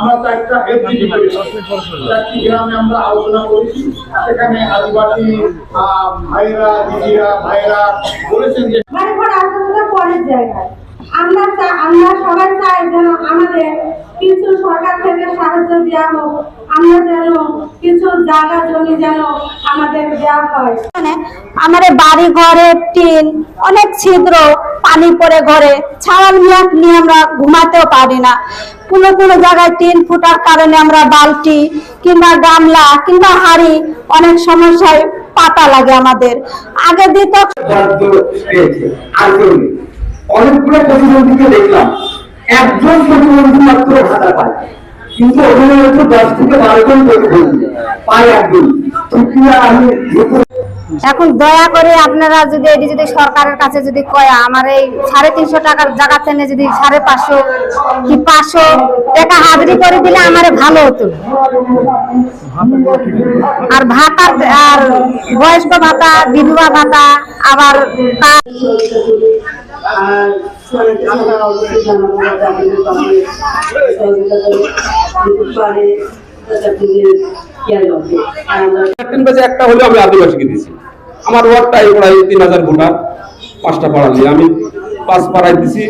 আমরা চারটা হেলথ চারটি গ্রামে আমরা আলোচনা করেছি সেখানে আদিবাসী ভাইরা দিদিরা ভাইরা বলেছেন যে বাড়ি পরের জায়গায়। আমরা আমরা সবাই চাই যেন আমাদের কিছু সরকার থেকে সাহায্য দেওয়া হোক। আমরা যেন কিছু যেন আমাদের দেওয়া হয়। মানে আমাদের বাড়ি ঘরে টিন অনেক ছিদ্র পানি পড়ে ঘরে। ছাওয়াল মিয়াক নিয়ে আমরা ঘুমাতেও পারি না। কোনো কোনো জায়গায় টিন ফুটার কারণে আমরা বালতি কিংবা গামলা কিংবা হাড়ি অনেক সমস্যায় পাতা লাগে আমাদের। আগে দিত অনেকগুলো প্রতিবন্ধীকে দেখলাম, একজন প্রতিবন্ধী মাত্র ভাতা পায়। কিন্তু হচ্ছে দশ থেকে বারো জন প্রতিবন্ধী, পায় আমি এখন দয়া করে আপনারা যদি এটি যদি সরকারের কাছে যদি কয়, আমার এই সাড়ে তিনশো টাকার জায়গা থেকে যদি সাড়ে পাঁচশো কি পাঁচশো টাকা হাজিরি করে দিলে আমার ভালো হতো। আর ভাতা, আর বয়স্ক ভাতা, বিধবা ভাতা, আবার একটা হলে আমি আদিবাসীকে দিছি আমার ওয়ার্ডটাই প্রায় তিন হাজার ভোটার, পাঁচটা পাড়া দিয়ে। আমি পাঁচ পাড়ায় দিছি,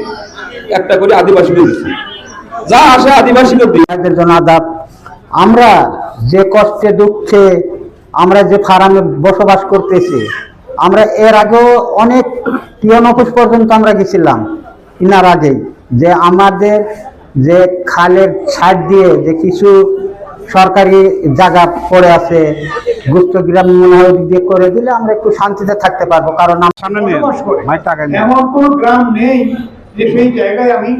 একটা করে আদিবাসীকে দিছি। যা আসে ভাইদের জন্য আদাব। আমরা যে কষ্টে, দুঃখে, আমরা যে ফার্মে বসবাস করতেছি, আমরা এর আগেও অনেক পিয়ন পর্যন্ত আমরা গেছিলাম, ইনার আগেই। যে আমাদের যে খালের ছাদ দিয়ে যে কিছু সরকারি জায়গা পড়ে আছে গুপ্ত গ্রাম মনে হয় দিয়ে করে দিলে আমরা একটু শান্তিতে থাকতে পারব কারণ এমন কোন গ্রাম নেই যে সেই জায়গায় আমি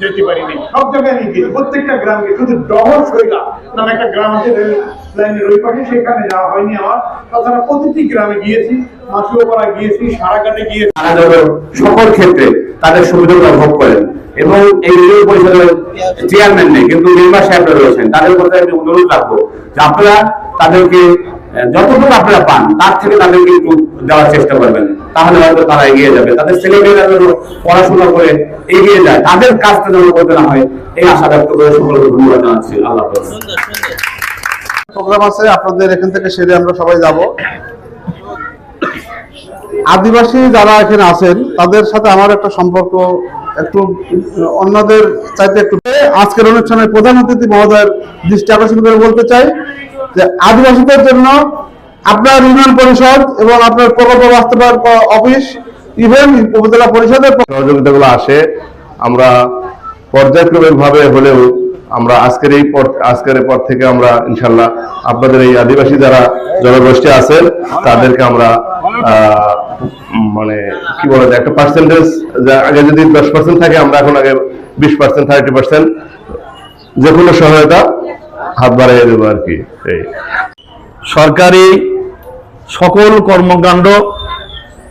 যেতে পারিনি। সব জায়গায় আমি গিয়েছি প্রত্যেকটা গ্রাম গিয়ে শুধু ডহর সইলা নামে একটা গ্রাম আছে রেল লাইনের ওই পাশে সেখানে যাওয়া হয়নি আমার। তাছাড়া প্রতিটি গ্রামে গিয়েছি মাসুয়াপাড়া গিয়েছি সারাঘাটে সকল ক্ষেত্রে তাদের সুবিধা ভোগ করেন। এবং এই ইউনিয়ন পরিষদের চেয়ারম্যান নেই, কিন্তু মেম্বার সাহেবরা রয়েছেন। তাদের প্রতি আমি অনুরোধ রাখব যে আপনারা তাদেরকে যতটুকু আপনারা পান, তার থেকে তাদেরকে একটু দেওয়ার চেষ্টা করবেন। তাহলে হয়তো তারা এগিয়ে যাবে। তাদের ছেলেমেয়েরা যেন পড়াশোনা করে এগিয়ে যায়, তাদের কাজটা যেন করতে না হয়, এই আশা ব্যক্ত করে সকলকে ধন্যবাদ জানাচ্ছি। আল্লাহ প্রোগ্রাম আছে, আপনাদের এখান থেকে সেরে আমরা সবাই যাব। আদিবাসী যারা এখানে আছেন, তাদের সাথে আমার একটা সম্পর্ক একটু, অন্যদের চাইতে একটু আজকের অনুষ্ঠানে প্রধান অতিথি মহোদয়ের দৃষ্টি আকর্ষণ করে বলতে চাই যে আদিবাসীদের জন্য আপনার ইউনিয়ন পরিষদ এবং আপনার প্রকল্প বাস্তবায়ন অফিস, ইভেন উপজেলা পরিষদের সহযোগিতাগুলো আসে। আমরা পর্যায়ক্রমিক ভাবে হলেও আমরা আজকের এই পর আজকের পর থেকে আমরা ইনশাল্লাহ আপনাদের এই আদিবাসী যারা জনগোষ্ঠী আছেন, তাদেরকে আমরা মানে কি বলা একটা পার্সেন্টেজ আগে যদি দশ পার্সেন্ট থাকে, আমরা এখন আগে বিশ পার্সেন্ট থার্টি পার্সেন্ট যে কোনো সহায়তা হাত বাড়িয়ে দেবো আর কি, এই। সরকারি সকল কর্মকাণ্ড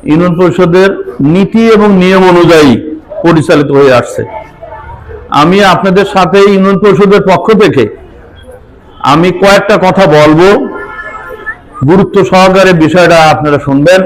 ইউনিয়ন পরিষদের নীতি এবং নিয়ম অনুযায়ী পরিচালিত হয়ে আসছে। আমি আপনাদের সাথে ইউনিয়ন পরিষদের পক্ষ থেকে আমি কয়েকটা কথা বলব। গুরুত্ব সহকারে বিষয়টা আপনারা শুনবেন।